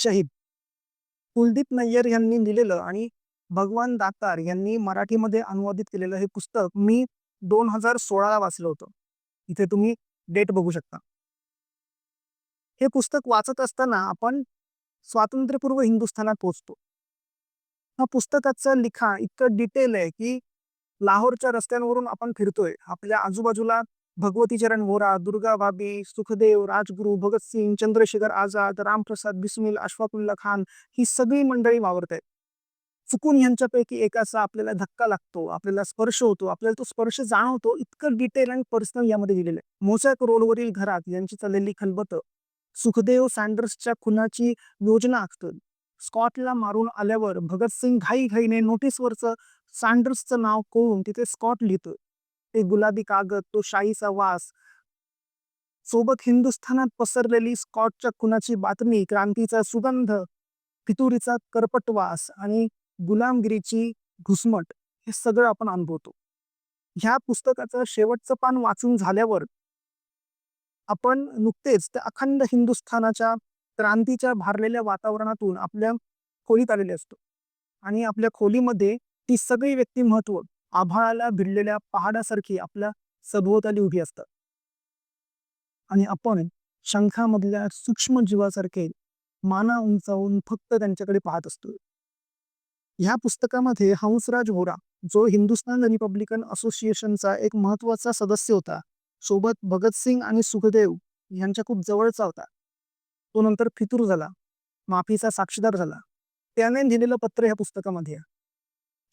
शहीद. कुलदीप नय्यर यांनी लिहिलेलं आणि भगवान दातार यांनी मराठीमध्ये अनुवादित केलेलं हे पुस्तक मी दोन हजार सोळाला वाचलं होतं. इथे तुम्ही डेट बघू शकता. हे पुस्तक वाचत असताना आपण स्वातंत्र्यपूर्व हिंदुस्थानात पोहोचतो. हा पुस्तकाचं लिखाण इतकं डिटेल आहे की लाहोरच्या रस्त्यांवरून आपण फिरतोय. आपल्या आजूबाजूला भगवती चरण वोरा दुर्गा भाभी सुखदेव राजगुरू भगतसिंग चंद्रशेखर आझाद रामप्रसाद बिस्मिल अशफाकुल्ला खान ही सगळी मंडळी वावरत आहेत. चुकून यांच्यापैकी एकाचा आपल्याला धक्का लागतो आपल्याला स्पर्श होतो आपल्याला तो स्पर्श जाणवतो इतकं डिटेल आणि पर्सनल यामध्ये दिलेलं आहे. मोसॅक रोलवरील घरात यांची चाललेली खलबत सुखदेव सँडर्सच्या खुनाची योजना आखतं स्कॉटला मारून आल्यावर भगतसिंग घाई घाईने नोटीसवरचं सँडर्सचं नाव कोळून तिथे स्कॉट लिहितोय. ते गुलाबी कागद तो शाईचा वास. सोबत हिंदुस्थानात पसरलेली स्कॉटच्या खुनाची बातमी क्रांतीचा सुगंध फितुरीचा करपट वास आणि गुलामगिरीची घुसमट हे सगळं आपण अनुभवतो. ह्या पुस्तकाचं शेवटचं पान वाचून झाल्यावर आपण नुकतेच त्या अखंड हिंदुस्थानाच्या क्रांतीच्या भारलेल्या वातावरणातून आपल्या खोलीत आलेले असतो. आणि आपल्या खोलीमध्ये ती सगळी व्यक्तिमत्व आभाळाला भिडलेल्या पहाडासारखी आपल्या सभोवताली उभी असतात. आणि आपण शंखामधल्या सूक्ष्म जीवासारखे माना उंचावून फक्त त्यांच्याकडे पाहत असतो ह्या पुस्तकामध्ये हंसराज व्होरा जो हिंदुस्थान रिपब्लिकन असोसिएशनचा एक महत्त्वाचा सदस्य होता सोबत भगतसिंग आणि सुखदेव यांच्या खूप जवळचा होता. तो नंतर फितूर झाला माफीचा साक्षीदार झाला. त्याने लिहिलेलं पत्र ह्या पुस्तकामध्ये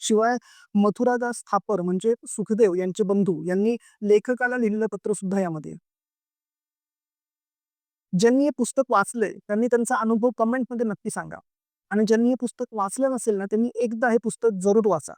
शिवाय मथुरादास थापर म्हणजे सुखदेव यांचे बंधू यांनी लेखकाला लिहिलेलं पत्र सुद्धा यामध्ये. ज्यांनी हे पुस्तक वाचले त्यांनी त्यांचा अनुभव कमेंटमध्ये नक्की सांगा. आणि ज्यांनी हे पुस्तक वाचलं नसेल ना त्यांनी एकदा हे पुस्तक जरूर वाचा.